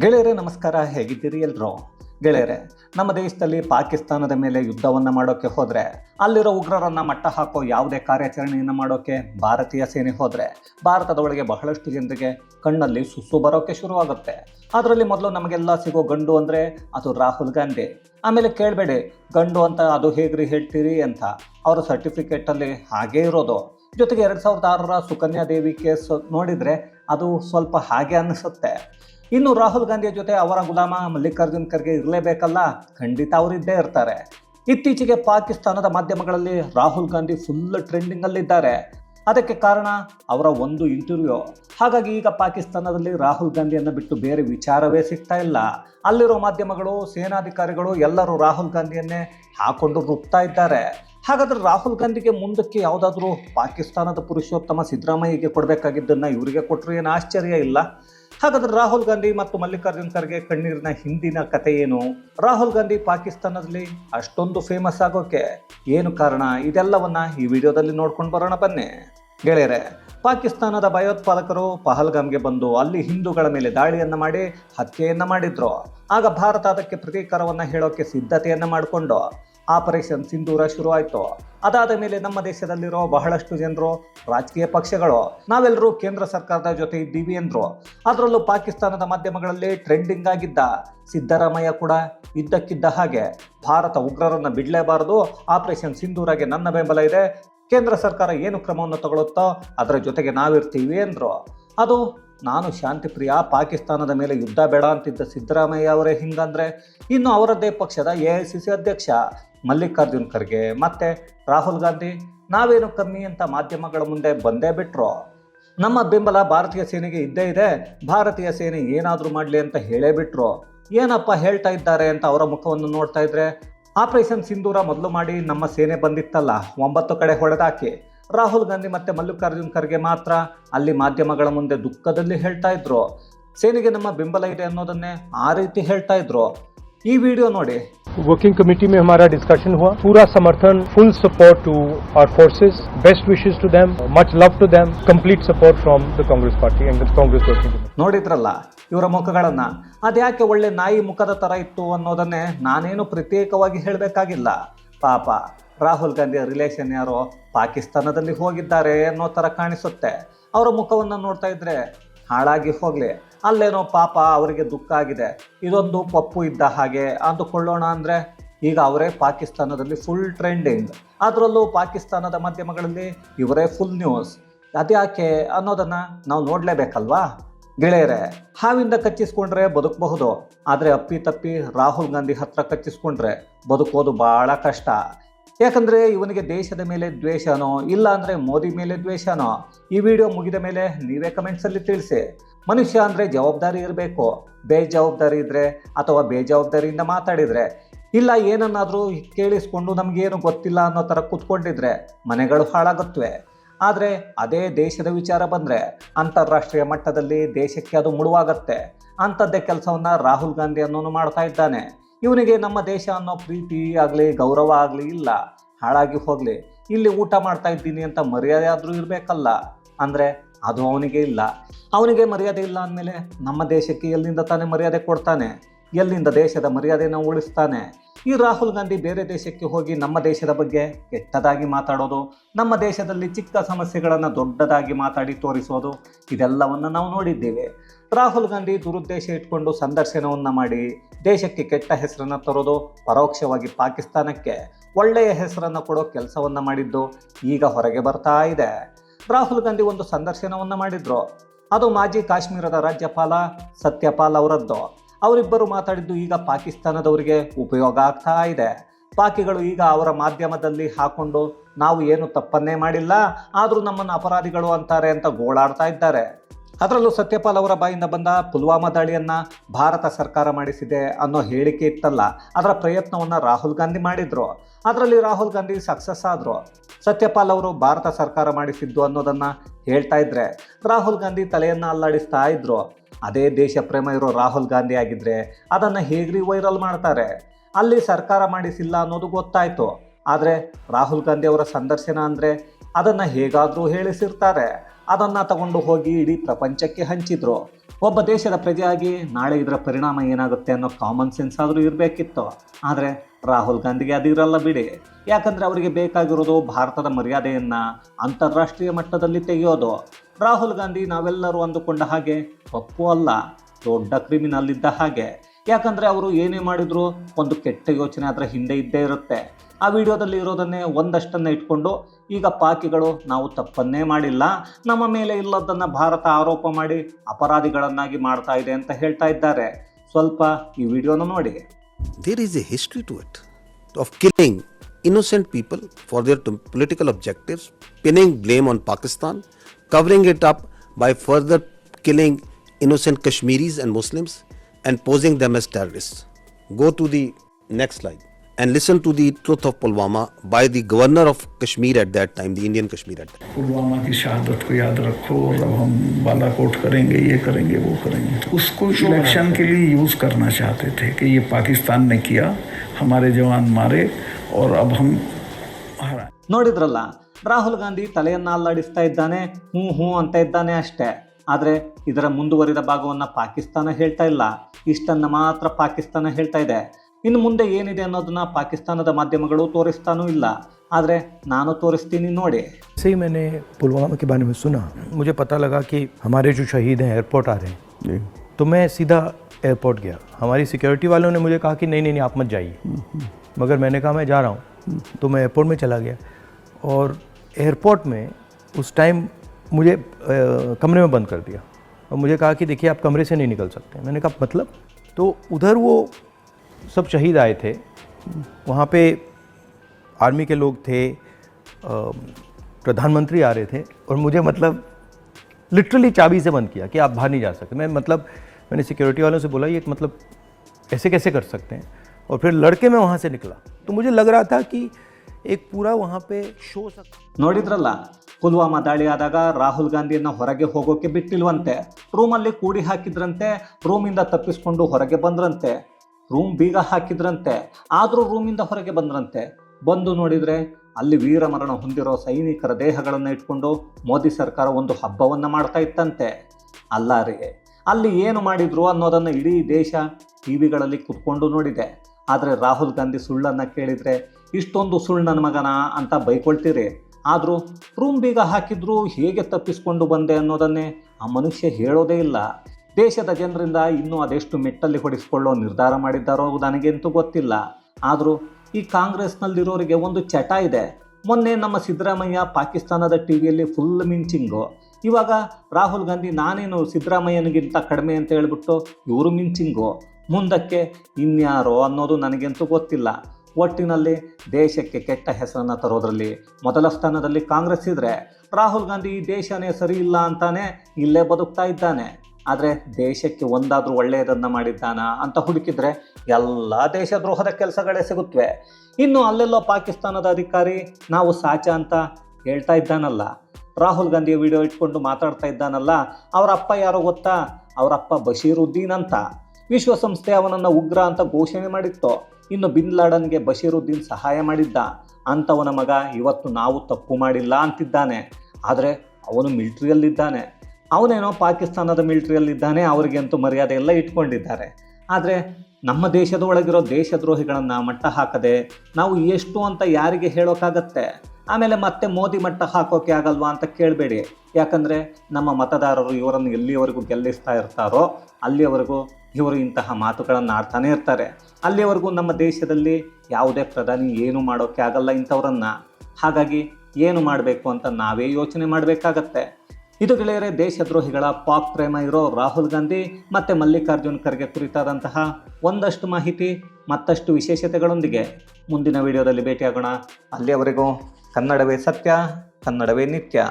ಗೆಳೆಯರೇ, ನಮಸ್ಕಾರ. ಹೇಗಿದ್ದೀರಿ ಎಲ್ರು? ಗೆಳೆಯರೆ, ನಮ್ಮ ದೇಶದಲ್ಲಿ ಪಾಕಿಸ್ತಾನದ ಮೇಲೆ ಯುದ್ಧವನ್ನ ಮಾಡೋಕೆ ಹೋದರೆ, ಅಲ್ಲಿರೋ ಉಗ್ರರನ್ನ ಮಟ್ಟ ಹಾಕೋ ಯಾವುದೇ ಕಾರ್ಯಾಚರಣೆಯನ್ನು ಮಾಡೋಕೆ ಭಾರತೀಯ ಸೇನೆ ಹೋದರೆ, ಭಾರತದ ಒಳಗೆ ಬಹಳಷ್ಟು ಜನರಿಗೆ ಕಣ್ಣಲ್ಲಿ ಸುಸ್ಸು ಬರೋಕೆ ಶುರುವಾಗುತ್ತೆ. ಅದರಲ್ಲಿ ಮೊದಲು ನಮಗೆಲ್ಲ ಸಿಗೋ ಗಂಡು ಅಂದ್ರೆ ಅದು ರಾಹುಲ್ ಗಾಂಧಿ. ಆಮೇಲೆ ಕೇಳಬೇಡಿ, ಗಂಡು ಅಂತ ಅದು ಹೇಗ್ರಿ ಹೇಳ್ತೀರಿ ಅಂತ. ಅವರ ಸರ್ಟಿಫಿಕೇಟಲ್ಲಿ ಹಾಗೇ ಇರೋದು. ಜೊತೆಗೆ ಎರಡು ಸಾವಿರದ ಆರರ ಸುಕನ್ಯಾ ದೇವಿ ಕೇಸ್ ನೋಡಿದರೆ ಅದು ಸ್ವಲ್ಪ ಹಾಗೆ ಅನ್ನಿಸುತ್ತೆ. ಇನ್ನು ರಾಹುಲ್ ಗಾಂಧಿಯ ಜೊತೆ ಅವರ ಗುಲಾಮ ಮಲ್ಲಿಕಾರ್ಜುನ್ ಖರ್ಗೆ ಇರಲೇಬೇಕಲ್ಲ? ಖಂಡಿತ ಅವರಿದ್ದೇ ಇರ್ತಾರೆ. ಇತ್ತೀಚೆಗೆ ಪಾಕಿಸ್ತಾನದ ಮಾಧ್ಯಮಗಳಲ್ಲಿ ರಾಹುಲ್ ಗಾಂಧಿ ಫುಲ್ ಟ್ರೆಂಡಿಂಗಲ್ಲಿದ್ದಾರೆ ಅದಕ್ಕೆ ಕಾರಣ ಅವರ ಒಂದು ಇಂಟರ್ವ್ಯೂ ಹಾಗಾಗಿ ಈಗ ಪಾಕಿಸ್ತಾನದಲ್ಲಿ ರಾಹುಲ್ ಗಾಂಧಿಯನ್ನು ಬಿಟ್ಟು ಬೇರೆ ವಿಚಾರವೇ ಸಿಗ್ತಾ ಇಲ್ಲ. ಅಲ್ಲಿರೋ ಮಾಧ್ಯಮಗಳು, ಸೇನಾಧಿಕಾರಿಗಳು ಎಲ್ಲರೂ ರಾಹುಲ್ ಗಾಂಧಿಯನ್ನೇ ಹಾಕೊಂಡು ನುಗ್ತಾ ಇದ್ದಾರೆ. ಹಾಗಾದ್ರೆ ರಾಹುಲ್ ಗಾಂಧಿಗೆ ಮುಂದಕ್ಕೆ ಯಾವುದಾದ್ರೂ ಪಾಕಿಸ್ತಾನದ ಪುರುಷೋತ್ತಮ ಸಿದ್ದರಾಮಯ್ಯಗೆ ಕೊಡಬೇಕಾಗಿದ್ದನ್ನು ಇವರಿಗೆ ಕೊಟ್ಟರು ಏನು ಆಶ್ಚರ್ಯ ಇಲ್ಲ? ಹಾಗಾದ್ರೆ ರಾಹುಲ್ ಗಾಂಧಿ ಮತ್ತು ಮಲ್ಲಿಕಾರ್ಜುನ್ ಖರ್ಗೆ ಕಣ್ಣೀರಿನ ಹಿಂದಿನ ಕತೆ ಏನು? ರಾಹುಲ್ ಗಾಂಧಿ ಪಾಕಿಸ್ತಾನದಲ್ಲಿ ಅಷ್ಟೊಂದು ಫೇಮಸ್ ಆಗೋಕೆ ಏನು ಕಾರಣ? ಇದೆಲ್ಲವನ್ನ ಈ ವಿಡಿಯೋದಲ್ಲಿ ನೋಡ್ಕೊಂಡು ಬರೋಣ ಬನ್ನಿ. ಗೆಳೆಯರೆ, ಪಾಕಿಸ್ತಾನದ ಭಯೋತ್ಪಾದಕರು ಪಹಲ್ಗಾಮ್ಗೆ ಬಂದು ಅಲ್ಲಿ ಹಿಂದೂಗಳ ಮೇಲೆ ದಾಳಿಯನ್ನ ಮಾಡಿ ಹತ್ಯೆಯನ್ನ ಮಾಡಿದ್ರು. ಆಗ ಭಾರತ ಅದಕ್ಕೆ ಪ್ರತೀಕಾರವನ್ನು ಹೇಳೋಕೆ ಸಿದ್ಧತೆಯನ್ನ ಮಾಡಿಕೊಂಡು ಆಪರೇಷನ್ ಸಿಂಧೂರ ಶುರುವಾಯಿತು. ಅದಾದ ಮೇಲೆ ನಮ್ಮ ದೇಶದಲ್ಲಿರೋ ಬಹಳಷ್ಟು ಜನರು, ರಾಜಕೀಯ ಪಕ್ಷಗಳು, ನಾವೆಲ್ಲರೂ ಕೇಂದ್ರ ಸರ್ಕಾರದ ಜೊತೆ ಇದ್ದೀವಿ ಎಂದರು ಅದರಲ್ಲೂ ಪಾಕಿಸ್ತಾನದ ಮಾಧ್ಯಮಗಳಲ್ಲಿ ಟ್ರೆಂಡಿಂಗ್ ಆಗಿದ್ದ ಸಿದ್ದರಾಮಯ್ಯ ಕೂಡ ಇದ್ದಕ್ಕಿದ್ದ ಹಾಗೆ. ಭಾರತ ಉಗ್ರರನ್ನು ಬಿಡಲೇಬಾರದು, ಆಪರೇಷನ್ ಸಿಂಧೂರಾಗೆ ನನ್ನ ಬೆಂಬಲ ಇದೆ, ಕೇಂದ್ರ ಸರ್ಕಾರ ಏನು ಕ್ರಮವನ್ನು ತಗೊಳುತ್ತೋ ಅದರ ಜೊತೆಗೆ ನಾವಿರ್ತೀವಿ ಎಂದರು ಅದು ನಾನು ಶಾಂತಿಪ್ರಿಯ, ಪಾಕಿಸ್ತಾನದ ಮೇಲೆ ಯುದ್ಧ ಬೇಡ ಅಂತಿದ್ದ ಸಿದ್ದರಾಮಯ್ಯ ಅವರೇ ಹಿಂಗಂದ್ರೆ ಇನ್ನು ಅವರದ್ದೇ ಪಕ್ಷದ ಎ ಐ ಸಿ ಸಿ ಅಧ್ಯಕ್ಷ ಮಲ್ಲಿಕಾರ್ಜುನ್ ಖರ್ಗೆ. ಮತ್ತೆ ರಾಹುಲ್ ಗಾಂಧಿ, ನಾವೇನು ಕಮ್ಮಿ ಅಂತ ಮಾಧ್ಯಮಗಳ ಮುಂದೆ ಬಂದೇ ಬಿಟ್ರು? ನಮ್ಮ ಬೆಂಬಲ ಭಾರತೀಯ ಸೇನೆಗೆ ಇದ್ದೇ ಇದೆ, ಭಾರತೀಯ ಸೇನೆ ಏನಾದರೂ ಮಾಡಲಿ ಅಂತ ಹೇಳೇ ಬಿಟ್ರು? ಏನಪ್ಪ ಹೇಳ್ತಾ ಇದ್ದಾರೆ ಅಂತ ಅವರ ಮುಖವನ್ನು ನೋಡ್ತಾ ಇದ್ರೆ? ಆಪರೇಷನ್ ಸಿಂಧೂರ ಮೊದಲು ಮಾಡಿ ನಮ್ಮ ಸೇನೆ ಬಂದಿತ್ತಲ್ಲ, ಒಂಬತ್ತು ಕಡೆ ಹೊಡೆದಾಕಿ. ರಾಹುಲ್ ಗಾಂಧಿ ಮತ್ತೆ ಮಲ್ಲಿಕಾರ್ಜುನ್ ಖರ್ಗೆ ಮಾತ್ರ ಅಲ್ಲಿ ಮಾಧ್ಯಮಗಳ ಮುಂದೆ ದುಃಖದಲ್ಲಿ ಹೇಳ್ತಾ ಇದ್ರು ಸೇನೆಗೆ ನಮ್ಮ ಬೆಂಬಲ ಇದೆ ಅನ್ನೋದನ್ನೇ ಆ ರೀತಿ ಹೇಳ್ತಾ ಇದ್ರು ಈ ವಿಡಿಯೋ ನೋಡಿ वर्किंग कमेटी में हमारा डिस्कशन हुआ पूरा समर्थन full support to our forces best wishes to them much love to them complete support from the Congress party and Congress working committee ನೋಡಿದ್ರಲ್ಲ ಇವರ ಮುಖಗಳನ್ನ ಅದ್ಯಾಕೆ ಒಳ್ಳೆ ನಾಯಿ ಮುಖದ ತರ ಇತ್ತು ಅನ್ನೋದನ್ನೇ ನಾನೇನು ಪ್ರತ್ಯೇಕವಾಗಿ ಹೇಳಬೇಕಾಗಿಲ್ಲ ಪಾಪ ರಾಹುಲ್ ಗಾಂಧಿಯ ರಿಲೇಷನ್ ಯಾರೋ ಪಾಕಿಸ್ತಾನದಲ್ಲಿ ಹೋಗಿದ್ದಾರೆ ಅನ್ನೋ ಥರ ಕಾಣಿಸುತ್ತೆ. ಅವರ ಮುಖವನ್ನು ನೋಡ್ತಾ ಇದ್ರೆ ಹಾಳಾಗಿ ಹೋಗಲಿ. ಅಲ್ಲೇನೋ ಪಾಪ ಅವರಿಗೆ ದುಃಖ ಆಗಿದೆ. ಇದೊಂದು ಪಪ್ಪು ಇದ್ದ ಹಾಗೆ ಅಂದುಕೊಳ್ಳೋಣ ಅಂದರೆ ಈಗ ಅವರೇ ಪಾಕಿಸ್ತಾನದಲ್ಲಿ ಫುಲ್ ಟ್ರೆಂಡಿಂಗ್ ಅದರಲ್ಲೂ ಪಾಕಿಸ್ತಾನದ ಮಾಧ್ಯಮಗಳಲ್ಲಿ ಇವರೇ ಫುಲ್ ನ್ಯೂಸ್ ಅದ್ಯಾಕೆ ಅನ್ನೋದನ್ನು ನಾವು ನೋಡಲೇಬೇಕಲ್ವಾ? ಗೆಳೆಯರೆ, ಹಾವಿಂದ ಕಚ್ಚಿಸ್ಕೊಂಡ್ರೆ ಬದುಕಬಹುದು. ಆದರೆ ಅಪ್ಪಿ ತಪ್ಪಿ ರಾಹುಲ್ ಗಾಂಧಿ ಹತ್ರ ಕಚ್ಚಿಸ್ಕೊಂಡ್ರೆ ಬದುಕೋದು ಭಾಳ ಕಷ್ಟ. ಯಾಕಂದ್ರೆ ಇವನಿಗೆ ದೇಶದ ಮೇಲೆ ದ್ವೇಷನೋ, ಇಲ್ಲ ಅಂದ್ರೆ ಮೋದಿ ಮೇಲೆ ದ್ವೇಷನೋ, ಈ ವಿಡಿಯೋ ಮುಗಿದ ಮೇಲೆ ನೀವೇ ಕಮೆಂಟ್ಸ್ ಅಲ್ಲಿ ತಿಳಿಸಿ. ಮನುಷ್ಯ ಅಂದ್ರೆ ಜವಾಬ್ದಾರಿ ಇರಬೇಕು. ಬೇಜವಾಬ್ದಾರಿ ಇದ್ರೆ ಅಥವಾ ಬೇಜವಾಬ್ದಾರಿಯಿಂದ ಮಾತಾಡಿದ್ರೆ, ಇಲ್ಲ ಏನನ್ನಾದರೂ ಕೇಳಿಸ್ಕೊಂಡು ನಮಗೇನು ಗೊತ್ತಿಲ್ಲ ಅನ್ನೋ ಥರ ಕೂತ್ಕೊಂಡಿದ್ರೆ ಮನೆಗಳು ಹಾಳಾಗುತ್ತವೆ ಆದರೆ ಅದೇ ದೇಶದ ವಿಚಾರ ಬಂದರೆ ಅಂತಾರಾಷ್ಟ್ರೀಯ ಮಟ್ಟದಲ್ಲಿ ದೇಶಕ್ಕೆ ಅದು ಮುಳುವಾಗತ್ತೆ. ಅಂಥದ್ದೇ ಕೆಲಸವನ್ನ ರಾಹುಲ್ ಗಾಂಧಿ ಅನ್ನೋನು ಮಾಡ್ತಾ ಇದ್ದಾನೆ. ಇವನಿಗೆ ನಮ್ಮ ದೇಶ ಅನ್ನೋ ಪ್ರೀತಿ ಆಗಲಿ, ಗೌರವ ಆಗಲಿ ಇಲ್ಲ. ಹಾಳಾಗಿ ಹೋಗಲಿ. ಇಲ್ಲಿ ಊಟ ಮಾಡ್ತಾ ಇದ್ದೀನಿ ಅಂತ ಮರ್ಯಾದೆ ಆದರೂ ಇರಬೇಕಲ್ಲ. ಅಂದರೆ ಅದು ಅವನಿಗೆ ಇಲ್ಲ. ಅವನಿಗೆ ಮರ್ಯಾದೆ ಇಲ್ಲ ಅಂದಮೇಲೆ ನಮ್ಮ ದೇಶಕ್ಕೆ ಎಲ್ಲಿಂದ ತಾನೇ ಮರ್ಯಾದೆ ಕೊಡ್ತಾನೆ? ಎಲ್ಲಿಂದ ದೇಶದ ಮರ್ಯಾದೆನ ಉಳಿಸ್ತಾನೆ? ಈ ರಾಹುಲ್ ಗಾಂಧಿ ಬೇರೆ ದೇಶಕ್ಕೆ ಹೋಗಿ ನಮ್ಮ ದೇಶದ ಬಗ್ಗೆ ಕೆಟ್ಟದಾಗಿ ಮಾತಾಡೋದು, ನಮ್ಮ ದೇಶದಲ್ಲಿ ಚಿಕ್ಕ ಸಮಸ್ಯೆಗಳನ್ನು ದೊಡ್ಡದಾಗಿ ಮಾತಾಡಿ ತೋರಿಸೋದು, ಇದೆಲ್ಲವನ್ನು ನಾವು ನೋಡಿದ್ದೇವೆ. ರಾಹುಲ್ ಗಾಂಧಿ ದುರುದ್ದೇಶ ಇಟ್ಕೊಂಡು ಸಂದರ್ಶನವನ್ನು ಮಾಡಿ ದೇಶಕ್ಕೆ ಕೆಟ್ಟ ಹೆಸರನ್ನು ತರೋದು ಪರೋಕ್ಷವಾಗಿ ಪಾಕಿಸ್ತಾನಕ್ಕೆ ಒಳ್ಳೆಯ ಹೆಸರನ್ನು ಕೊಡೋ ಕೆಲಸವನ್ನು ಮಾಡಿದ್ದು ಈಗ ಹೊರಗೆ ಬರ್ತಾ ಇದೆ. ರಾಹುಲ್ ಗಾಂಧಿ ಒಂದು ಸಂದರ್ಶನವನ್ನು ಮಾಡಿದ್ರು. ಅದು ಮಾಜಿ ಕಾಶ್ಮೀರದ ರಾಜ್ಯಪಾಲ ಸತ್ಯಪಾಲ್ ಅವರದ್ದು. ಅವರಿಬ್ಬರು ಮಾತಾಡಿದ್ದು ಈಗ ಪಾಕಿಸ್ತಾನದವರಿಗೆ ಉಪಯೋಗ ಆಗ್ತಾ ಇದೆ. ಪಾಕಿಗಳು ಈಗ ಅವರ ಮಾಧ್ಯಮದಲ್ಲಿ ಹಾಕೊಂಡು ನಾವು ಏನು ತಪ್ಪನ್ನೇ ಮಾಡಿಲ್ಲ, ಆದರೂ ನಮ್ಮನ್ನು ಅಪರಾಧಿಗಳು ಅಂತಾರೆ ಅಂತ ಗೋಳಾಡ್ತಾ ಇದ್ದಾರೆ. ಅದರಲ್ಲೂ ಸತ್ಯಪಾಲ್ ಅವರ ಬಾಯಿಂದ ಬಂದ ಪುಲ್ವಾಮಾ ದಾಳಿಯನ್ನು ಭಾರತ ಸರ್ಕಾರ ಮಾಡಿಸಿದೆ ಅನ್ನೋ ಹೇಳಿಕೆ ಇತ್ತಲ್ಲ, ಅದರ ಪ್ರಯತ್ನವನ್ನು ರಾಹುಲ್ ಗಾಂಧಿ ಮಾಡಿದ್ರು. ಅದರಲ್ಲಿ ರಾಹುಲ್ ಗಾಂಧಿ ಸಕ್ಸಸ್ ಆದರು. ಸತ್ಯಪಾಲ್ ಅವರು ಭಾರತ ಸರ್ಕಾರ ಮಾಡಿಸಿದ್ದು ಅನ್ನೋದನ್ನು ಹೇಳ್ತಾ ಇದ್ರೆ, ರಾಹುಲ್ ಗಾಂಧಿ ತಲೆಯನ್ನು ಅಲ್ಲಾಡಿಸ್ತಾ ಇದ್ರು. ಅದೇ ದೇಶ ಪ್ರೇಮ ಇರೋ ರಾಹುಲ್ ಗಾಂಧಿ ಆಗಿದ್ರೆ ಅದನ್ನು ಹೇಗ್ರಿ ವೈರಲ್ ಮಾಡ್ತಾರೆ? ಅಲ್ಲಿ ಸರ್ಕಾರ ಮಾಡಿಸಿಲ್ಲ ಅನ್ನೋದು ಗೊತ್ತಾಯಿತು. ಆದರೆ ರಾಹುಲ್ ಗಾಂಧಿ ಅವರ ಸಂದರ್ಶನ ಅಂದರೆ ಅದನ್ನು ಹೇಗಾದರೂ ಹೇಳಿಸಿರ್ತಾರೆ. ಅದನ್ನು ತಗೊಂಡು ಹೋಗಿ ಇಡೀ ಪ್ರಪಂಚಕ್ಕೆ ಹಂಚಿದ್ರು. ಒಬ್ಬ ದೇಶದ ಪ್ರಜೆಯಾಗಿ ನಾಳೆ ಇದರ ಪರಿಣಾಮ ಏನಾಗುತ್ತೆ ಅನ್ನೋ ಕಾಮನ್ ಸೆನ್ಸ್ ಆದರೂ ಇರಬೇಕಿತ್ತು. ಆದರೆ ರಾಹುಲ್ ಗಾಂಧಿಗೆ ಅದಿರಲ್ಲ ಬಿಡಿ. ಯಾಕಂದರೆ ಅವರಿಗೆ ಬೇಕಾಗಿರೋದು ಭಾರತದ ಮರ್ಯಾದೆಯನ್ನು ಅಂತಾರಾಷ್ಟ್ರೀಯ ಮಟ್ಟದಲ್ಲಿ ತೆಗೆಯೋದು. ರಾಹುಲ್ ಗಾಂಧಿ ನಾವೆಲ್ಲರೂ ಅಂದುಕೊಂಡ ಹಾಗೆ ತಪ್ಪು ಅಲ್ಲ, ದೊಡ್ಡ ಕ್ರಿಮಿನಲ್ ಇದ್ದ ಹಾಗೆ. ಯಾಕಂದರೆ ಅವರು ಏನೇ ಮಾಡಿದರೂ ಒಂದು ಕೆಟ್ಟ ಯೋಚನೆ ಅದರ ಹಿಂದೆ ಇದ್ದೇ ಇರುತ್ತೆ. ಆ ವಿಡಿಯೋದಲ್ಲಿ ಇರೋದನ್ನೇ ಒಂದಷ್ಟನ್ನು ಇಟ್ಕೊಂಡು ಈಗ ಪಾಕಿಗಳು ನಾವು ತಪ್ಪನ್ನೇ ಮಾಡಿಲ್ಲ. ನಮ್ಮ ಮೇಲೆ ಇಲ್ಲದನ್ನು ಭಾರತ ಆರೋಪ ಮಾಡಿ ಅಪರಾಧಿಗಳನ್ನಾಗಿ ಮಾಡ್ತಾ ಇದೆ ಅಂತ ಹೇಳ್ತಾ ಇದ್ದಾರೆ. ಸ್ವಲ್ಪ ಈ ವಿಡಿಯೋನ ನೋಡಿ. There is a history to it of killing innocent people for to political objectives, pinning blame on Pakistan covering it up by further killing innocent Kashmiris and Muslims and posing them as terrorists. Go to the next slide. and listen to the truth of Pulwama by the governor of Kashmir at that time, the Indian Kashmir at that time. Pulwama की शहादत को याद रखो और अब हम बालाकोट करेंगे ये करेंगे वो करेंगे उसको इलेक्शन के लिए यूज करना चाहते थे कि ये पाकिस्तान ने किया हमारे जवान मारे और अब हम हरा ನೋಡಿದ್ರಲ್ಲ ರಾಹುಲ್ ಗಾಂಧಿ ತಲೆಯನ್ನ ಅಲ್ಲಾಡಿಸ್ತಾ ಇದ್ದಾನೆ ಹ್ಞೂ ಹ್ಞೂ ಅಂತ ಇದ್ದಾನೆ ಅಷ್ಟೇ ಆದರೆ ಇದರ ಮುಂದುವರಿದ ಭಾಗವನ್ನು ಪಾಕಿಸ್ತಾನ ಹೇಳ್ತಾ ಇಲ್ಲ ಇಷ್ಟನ್ನು ಮಾತ್ರ ಪಾಕಿಸ್ತಾನ ಹೇಳ್ತಾ ಇದೆ ಇನ್ನು ಮುಂದೆ ಏನಿದೆ ಅನ್ನೋದನ್ನ ಪಾಕಿಸ್ತಾನದ ಮಾಧ್ಯಮಗಳು ತೋರಿಸ್ತಾನೂ ಇಲ್ಲ ಆದರೆ ನಾನು ತೋರಿಸ್ತೀನಿ ನೋಡಿ से ही मैंने पुलवामा के बारे में सुना मुझे पता लगा कि हमारे जो शहीद हैं एयरपोर्ट आ रहे हैं तो मैं सीधा एयरपोर्ट गया हमारी सिक्योरिटी वालों ने मुझे कहा कि नहीं नहीं नहीं आप मत जाइए मगर मैंने कहा मैं जा रहा हूँ तो मैं एयरपोर्ट में चला गया और एयरपोर्ट में उस टाइम मुझे अ, कमरे में बंद कर दिया और मुझे कहा कि देखिए आप कमरे से नहीं निकल सकते मैंने कहा मतलब तो उधर वो सब शहीद आए थे वहाँ पे आर्मी के लोग थे अ, प्रधानमंत्री आ रहे थे और मुझे मतलब लिटरली चाबी से बंद किया कि आप बाहर नहीं जा सकते मैं मतलब मैंने सिक्योरिटी वालों से बोला ये मतलब ऐसे कैसे कर सकते हैं और फिर लड़के मैं वहाँ से निकला तो मुझे लग रहा था कि एक पूरा वहाँ पे शो सा ನೋಡಿದ್ರಲ್ಲ ಪುಲ್ವಾಮಾ ದಾಳಿ ಆದಾಗ ರಾಹುಲ್ ಗಾಂಧಿಯನ್ನ ಹೊರಗೆ ಹೋಗೋಕೆ ಬಿಟ್ಟಿಲ್ವಂತೆ ರೂಮಲ್ಲಿ ಕೂಡಿ ಹಾಕಿದ್ರಂತೆ ರೂಮಿಂದ ತಪ್ಪಿಸ್ಕೊಂಡು ಹೊರಗೆ ಬಂದ್ರಂತೆ ರೂಮ್ ಬೀಗ ಹಾಕಿದ್ರಂತೆ, ಆದರೂ ರೂಮಿಂದ ಹೊರಗೆ ಬಂದ್ರಂತೆ. ಬಂದು ನೋಡಿದರೆ ಅಲ್ಲಿ ವೀರಮರಣ ಹೊಂದಿರೋ ಸೈನಿಕರ ದೇಹಗಳನ್ನು ಇಟ್ಕೊಂಡು ಮೋದಿ ಸರ್ಕಾರ ಒಂದು ಹಬ್ಬವನ್ನು ಮಾಡ್ತಾ ಇತ್ತಂತೆ. ಅಲ್ಲ ಅಲ್ಲಿ ಏನು ಮಾಡಿದ್ರು ಅನ್ನೋದನ್ನು ಇಡೀ ದೇಶ ಟಿ ವಿಗಳಲ್ಲಿ ಕುತ್ಕೊಂಡು ನೋಡಿದೆ. ಆದರೆ ರಾಹುಲ್ ಗಾಂಧಿ ಸುಳ್ಳನ್ನು ಕೇಳಿದರೆ, ಇಷ್ಟೊಂದು ಸುಳ್ಳು ನನ್ನ ಮಗನ? ಅಂತ ಬೈಕೊಳ್ತೀರಿ. ಆದರೂ ರೂಮ್ ಬೀಗ ಹಾಕಿದ್ರು ಹೇಗೆ ತಪ್ಪಿಸ್ಕೊಂಡು ಬಂದೆ ಅನ್ನೋದನ್ನೇ ಆ ಮನುಷ್ಯ ಹೇಳೋದೇ ಇಲ್ಲ. ದೇಶದ ಜನರಿಂದ ಇನ್ನೂ ಅದೆಷ್ಟು ಮೆಟ್ಟಲ್ಲಿ ಹೊಡಿಸ್ಕೊಳ್ಳೋ ನಿರ್ಧಾರ ಮಾಡಿದ್ದಾರೋ ನನಗಂತೂ ಗೊತ್ತಿಲ್ಲ. ಆದರೂ ಈ ಕಾಂಗ್ರೆಸ್ನಲ್ಲಿರೋರಿಗೆ ಒಂದು ಚಟ ಇದೆ. ಮೊನ್ನೆ ನಮ್ಮ ಸಿದ್ದರಾಮಯ್ಯ ಪಾಕಿಸ್ತಾನದ ಟಿ ವಿಯಲ್ಲಿ ಫುಲ್ ಮಿಂಚಿಂಗು. ಇವಾಗ ರಾಹುಲ್ ಗಾಂಧಿ ನಾನೇನು ಸಿದ್ದರಾಮಯ್ಯನಿಗಿಂತ ಕಡಿಮೆ ಅಂತ ಹೇಳ್ಬಿಟ್ಟು ಇವರು ಮಿಂಚಿಂಗು. ಮುಂದಕ್ಕೆ ಇನ್ಯಾರೋ ಅನ್ನೋದು ನನಗೆಂತೂ ಗೊತ್ತಿಲ್ಲ. ಒಟ್ಟಿನಲ್ಲಿ ದೇಶಕ್ಕೆ ಕೆಟ್ಟ ಹೆಸರನ್ನು ತರೋದ್ರಲ್ಲಿ ಮೊದಲ ಸ್ಥಾನದಲ್ಲಿ ಕಾಂಗ್ರೆಸ್ ಇದ್ರೆ ರಾಹುಲ್ ಗಾಂಧಿ ಈ ದೇಶನೇ ಸರಿ ಇಲ್ಲ ಅಂತಾನೆ ಇಲ್ಲೇ ಬದುಕ್ತಾ ಇದ್ದಾನೆ. ಆದರೆ ದೇಶಕ್ಕೆ ಒಂದಾದರೂ ಒಳ್ಳೆಯದನ್ನು ಮಾಡಿದ್ದಾನ ಅಂತ ಹುಡುಕಿದ್ರೆ ಎಲ್ಲ ದೇಶದ್ರೋಹದ ಕೆಲಸಗಳೇ ಸಿಗುತ್ತವೆ ಇನ್ನು ಅಲ್ಲೆಲ್ಲೋ ಪಾಕಿಸ್ತಾನದ ಅಧಿಕಾರಿ ನಾವು ಸಾಚ ಅಂತ ಹೇಳ್ತಾ ಇದ್ದಾನಲ್ಲ. ರಾಹುಲ್ ಗಾಂಧಿಯ ವಿಡಿಯೋ ಇಟ್ಕೊಂಡು ಮಾತಾಡ್ತಾ ಇದ್ದಾನಲ್ಲ. ಅವರ ಅಪ್ಪ ಯಾರೋ ಗೊತ್ತಾ? ಅವರಪ್ಪ ಬಶೀರುದ್ದೀನ್ ಅಂತ. ವಿಶ್ವಸಂಸ್ಥೆ ಅವನನ್ನು ಉಗ್ರ ಅಂತ ಘೋಷಣೆ ಮಾಡಿತ್ತು. ಇನ್ನು ಬಿನ್ ಲಾಡನ್ಗೆ ಬಶೀರುದ್ದೀನ್ ಸಹಾಯ ಮಾಡಿದ್ದ. ಅಂಥವನ ಮಗ ಇವತ್ತು ನಾವು ತಪ್ಪು ಮಾಡಿಲ್ಲ ಅಂತಿದ್ದಾನೆ. ಆದರೆ ಅವನು ಮಿಲ್ಟ್ರಿಯಲ್ಲಿದ್ದಾನೆ. ಅವನೇನೋ ಪಾಕಿಸ್ತಾನದ ಮಿಲ್ಟ್ರಿಯಲ್ಲಿದ್ದಾನೆ, ಅವರಿಗಂತೂ ಮರ್ಯಾದೆ ಎಲ್ಲ ಇಟ್ಕೊಂಡಿದ್ದಾರೆ. ಆದರೆ ನಮ್ಮ ದೇಶದ ಒಳಗಿರೋ ದೇಶದ್ರೋಹಿಗಳನ್ನು ಮಟ್ಟ ಹಾಕದೆ ನಾವು ಎಷ್ಟು ಅಂತ ಯಾರಿಗೆ ಹೇಳೋಕ್ಕಾಗತ್ತೆ ಆಮೇಲೆ ಮತ್ತೆ ಮೋದಿ ಮಟ್ಟ ಹಾಕೋಕೆ ಆಗಲ್ವಾ ಅಂತ ಕೇಳಬೇಡಿ. ಯಾಕಂದರೆ ನಮ್ಮ ಮತದಾರರು ಇವರನ್ನು ಎಲ್ಲಿಯವರೆಗೂ ಗೆಲ್ಲಿಸ್ತಾ ಇರ್ತಾರೋ, ಅಲ್ಲಿಯವರೆಗೂ ಇವರು ಇಂತಹ ಮಾತುಗಳನ್ನು ಆಡ್ತಾನೆ ಇರ್ತಾರೆ. ಅಲ್ಲಿಯವರೆಗೂ ನಮ್ಮ ದೇಶದಲ್ಲಿ ಯಾವುದೇ ಪ್ರಧಾನಿ ಏನು ಮಾಡೋಕ್ಕೆ ಆಗಲ್ಲ ಇಂಥವ್ರನ್ನು. ಹಾಗಾಗಿ ಏನು ಮಾಡಬೇಕು ಅಂತ ನಾವೇ ಯೋಚನೆ ಮಾಡಬೇಕಾಗತ್ತೆ. ಇದು ಗೆಳೆಯರೆ, ದೇಶದ್ರೋಹಿಗಳ ಪಾಕ್ ಪ್ರೇಮ ಇರೋ ರಾಹುಲ್ ಗಾಂಧಿ ಮತ್ತು ಮಲ್ಲಿಕಾರ್ಜುನ್ ಖರ್ಗೆ ಕುರಿತಾದಂತಹ ಒಂದಷ್ಟು ಮಾಹಿತಿ, ಮತ್ತಷ್ಟು ವಿಶೇಷತೆಗಳೊಂದಿಗೆ ಮುಂದಿನ ವಿಡಿಯೋದಲ್ಲಿ ಭೇಟಿಯಾಗೋಣ. ಅಲ್ಲಿಯವರೆಗೂ ಕನ್ನಡವೇ ಸತ್ಯ, ಕನ್ನಡವೇ ನಿತ್ಯ.